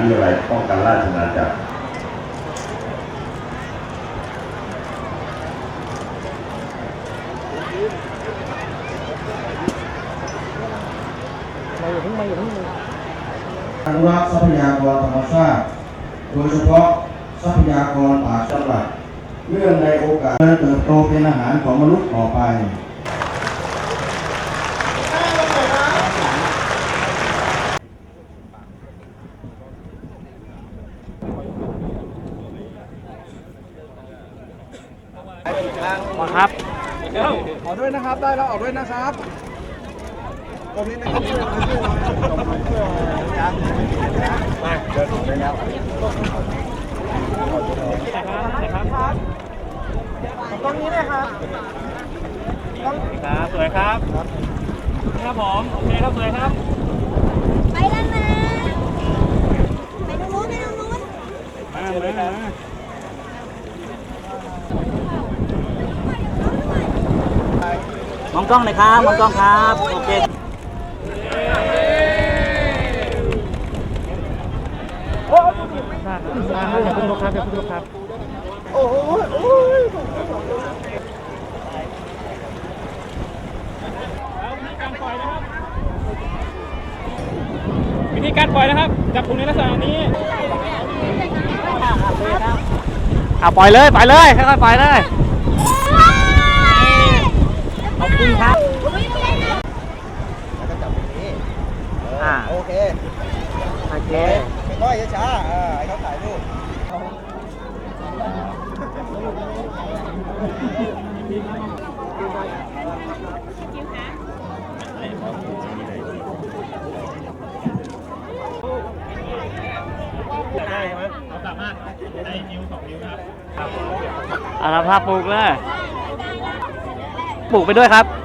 วิทยาลัยป้องกันราชนาจักรอนุรักษ์ทรัพยากรธรรมชาติ โดยเฉพาะทรัพยากรป่าสลัดเรื่องในโอกาสเติบโตเป็นอาหารของมนุษย์ต่อไป มาครับออกด้วยนะครับ ได้แล้วออกด้วยนะครับตรงนี้นะครับช่วยหน่อยช่วยหน่อยช่วยหน่อยนะมาเดินไปแล้วตรงนี้เลยครับครับ สวยครับ ครับผม โอเคครับ สวยครับ ไปแล้วนะไปตรงนู้นไปตรงนู้นมาเลยนะ มองกล้องหน่อยครับ มองกล้องครับ โอเคอย่าพึ่งลุกครับอย่าพึ่งลุกครับโอ้โหโอ้ยวิธีการปล่อยนะครับ จับถุงในลักษณะนี้เอะปล่อยเลย ปล่อยเลยค่อยๆปล่อยเลย คุณครับ แล้วก็จับอย่างนี้อ่า โอเคโอเคค่อยๆช้าๆอ่าให้เขาถ่ายรูปได้ไหมเราสามารถได้นิ้วสองนิ้วนะครับเอาละภาพปลูกเลย ปลูกไปด้วยครับ